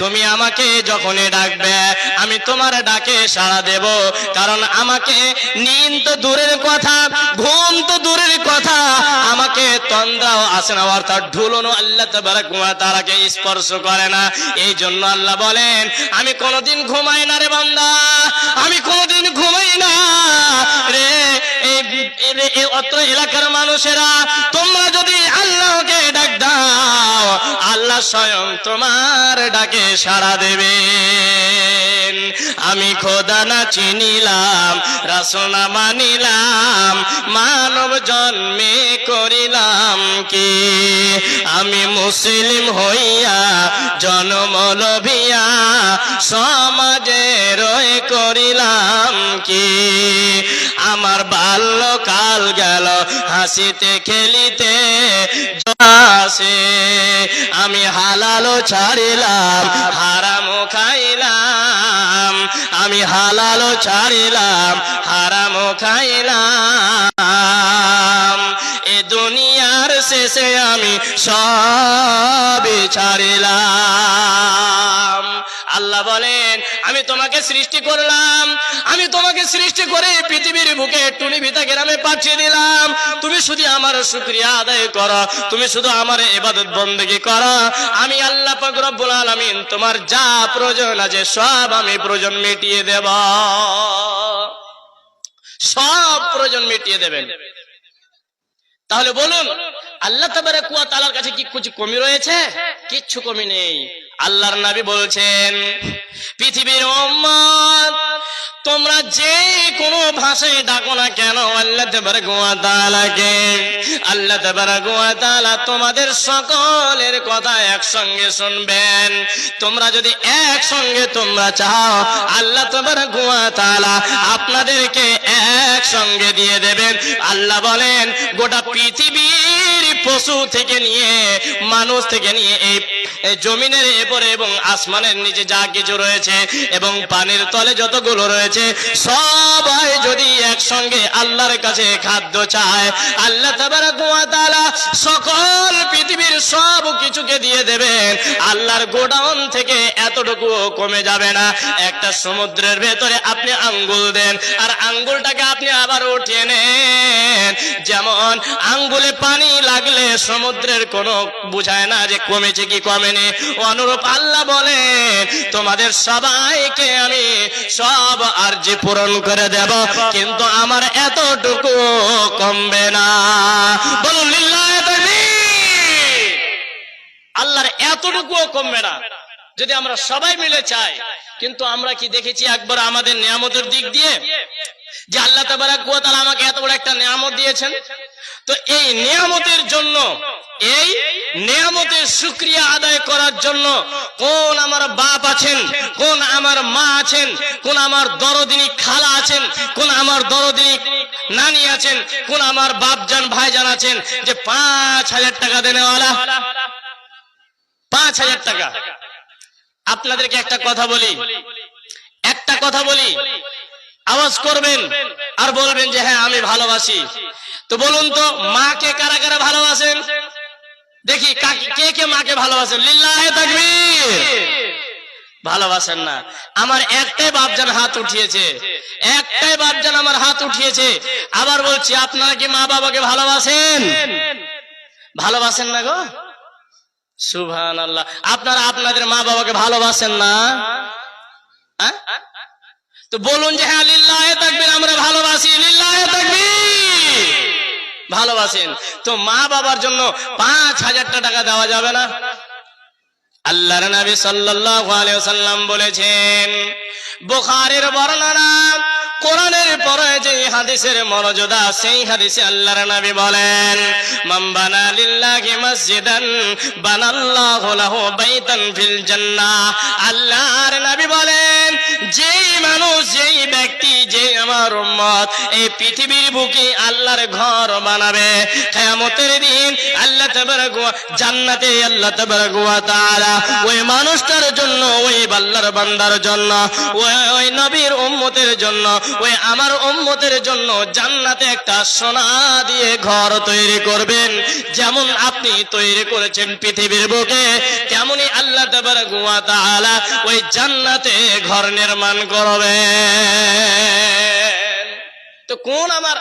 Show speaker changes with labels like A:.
A: তুমি আমাকে যখনই ডাকবে, আমি তোমার ডাকে সাড়া দেব। কারণ আমাকে নিন তো দূরের কথা, ঘুম তো দূরের কথা। আমাকে তন্দ্রাও আসে না, অর্থাৎ ঢুলনো আল্লাহ তারাকে স্পর্শ করে না। এই জন্য আল্লাহ বলেন, আমি কোনোদিন ঘুমাই না রে বন্দা, আমি কোনোদিন ঘুমাই না। রে এই অত্র এলাকার মানুষেরা, তোমরা যদি আল্লাহকে ডাক দাও আল্লাহ স্বয়ং তোমার ডাকে সাড়া দেবে আমি খোদা না চিনিলাম রাসনা মানিলাম, মানব জন্মে করিলাম কি? আমি মুসলিম হইয়া জন্ম লভিয়া সমাজে রয়ে করিলাম কি? আমার বাল্যকাল গেল, হাসিতে খেলিতে আসে আমি হালালো ছাড়িলাম, হারাম খাইলাম। আমি হালালো ছাড়িলাম, হারাম খাইলাম। এ দুনিয়ার শেষে আমি সব ছাড়িলাম। আল্লাহ বলেন, আমি তোমাকে সৃষ্টি করলাম, আমি তোমাকে সৃষ্টি করে পৃথিবীর বুকে টুনিভিতা গ্রামে পাঠিয়ে দিলাম। তুমি শুধু আমার শুক্রিয়া আদায় করো, তুমি শুধু আমার এবাদত বন্দেগি করো। আমি আল্লাহ পাক রব্বুল তোমার যা প্রয়োজন আছে সব আমি প্রয়োজন মিটিয়ে দেব। সব প্রয়োজন মিটিয়ে দেবেন। তাহলে বলুন আল্লাহ তাবারে কুয়া তালার কাছে কি কিছু কমি রয়েছে? কিচ্ছু কমি নেই। আল্লাহর নবী বলছেন, পৃথিবীর তোমরা যে কোনো ভাষায় ডাকো না কেন আল্লাহ তালাকে আল্লাহ তোমাদের সকলের কথা একসঙ্গে শুনবেন। তোমরা যদি একসঙ্গে তোমরা চাও, আল্লাহ তাবারে কুয়া তালা আপনাদেরকে একসঙ্গে দিয়ে দেবেন। আল্লাহ বলেন, গোটা পৃথিবীর পশু থেকে নিয়ে মানুষ থেকে নিয়ে এই জমিনের এপরে এবং আসমানের নিচে যা কিছু রয়েছে এবং পানির তলে যতগুলো রয়েছে, সবাই যদি একসঙ্গে আল্লাহর কাছে খাদ্য চায়, আল্লাহ তাআলা সকল পৃথিবীর সব কিছুকে দিয়ে দেবেন। আল্লাহর গোডাউন থেকে এতটুকু কমে যাবে না। একটা সমুদ্রের ভেতরে আপনি আঙ্গুল দেন, আর আঙ্গুলটাকে আপনি আবার উঠিয়ে নেন। যেমন আঙ্গুলে পানি লাগলে সমুদ্রের কোনো বুঝায় না যে কমেছে কি কমেনি অনুরূপ আল্লাহ বলেন, তোমাদের সবাইকে আমি সব আর্জি পূরণ করে দেব, কিন্তু আমার এতটুকু কমবে না। বলুন। আল্লাহর এতটুকুও কমবে না। যদি আমরা সবাই মিলে চাই, কিন্তু আমরা কি দেখেছি একবার আমাদের নিয়ামতের দিক দিয়ে? যে আল্লাহ তাবারাক ওয়া তাআলা আমাকে এত বড় একটা নিয়ামত দিয়েছেন। তো এই নিয়ামতের জন্য, এই নিয়ামতের শুক্রিয়া আদায় করার জন্য কোন আমার বাপ আছেন, কোন আমার মা আছেন, কোন আমার দরদিনী খালা আছেন, কোন আমার দরদিনী নানি আছেন, কোন আমার বাপজান, ভাইজান আছেন যে পাঁচ হাজার টাকা দেনেওয়ালা পাঁচ হাজার টাকা। আপনাদেরকে একটা কথা বলি। একটা কথা বলি। আওয়াজ করবেন আর বলবেন যে হ্যাঁ আমি ভালোবাসি। তো বলুন তো, মাকে কারা কারা ভালোবাসেন? দেখি কে কে মাকে ভালোবাসেন? লিল্লাহে তাকবীর। ভালোবাসেন না। আমার একটাই বাপজান হাত উঠিয়েছে। একটাই বাপজান আমার হাত উঠিয়েছে। আবার বলছি, আপনারা কি মা বাবাকে ভালোবাসেন? ভালোবাসেন না গো? সুভান আল্লাহ আপনারা আপনাদের মা বাবাকে ভালোবাসেন না? হ্যাঁ? তো বলুন যে হ্যাঁ লিল্লাহে তাকবীর, আমরা ভালোবাসি, লিল্লাহে তাকবীর। ভালোবাসেন। তো মা বাবার জন্য পাঁচ হাজারটা টাকা দেওয়া যাবে না? আল্লাহর নবী সাল্লাল্লাহু আলাইহি ওয়াসাল্লাম বলেছেন, বুখারীর বর্ণনা হাদিসের মর্যাদা সেই হাদিসে আল্লাহর নবী বলেন, মান বানা লিল্লাহি মসজিদান বানাল্লাহু লাহু বাইতান ফিল জান্নাহ। আল্লাহর নবী বলেন, যেই মানুষ, যেই ব্যক্তি, যে আমার উম্মত, এই পৃথিবীর বুকে আল্লাহর ঘর বানাবে। কিয়ামতের দিন আল্লাহ তাবারক, জান্নাতে আল্লাহ তাবারক ওয়া তাআলা, ওই মানুষটার জন্য, ওই বাল্লার বান্দার জন্য, ওই নবীর উম্মতের জন্য, ওই আমার উম্মতের জন্য জান্নাতে একটা সোনা দিয়ে ঘর তৈরি করবেন। যেমন আপনি তৈরি করেছেন পৃথিবীর বুকে, তেমনি আল্লাহ তাআলা ওই জান্নাতে ঘর নির্মাণ করবেন। তো কোন আমার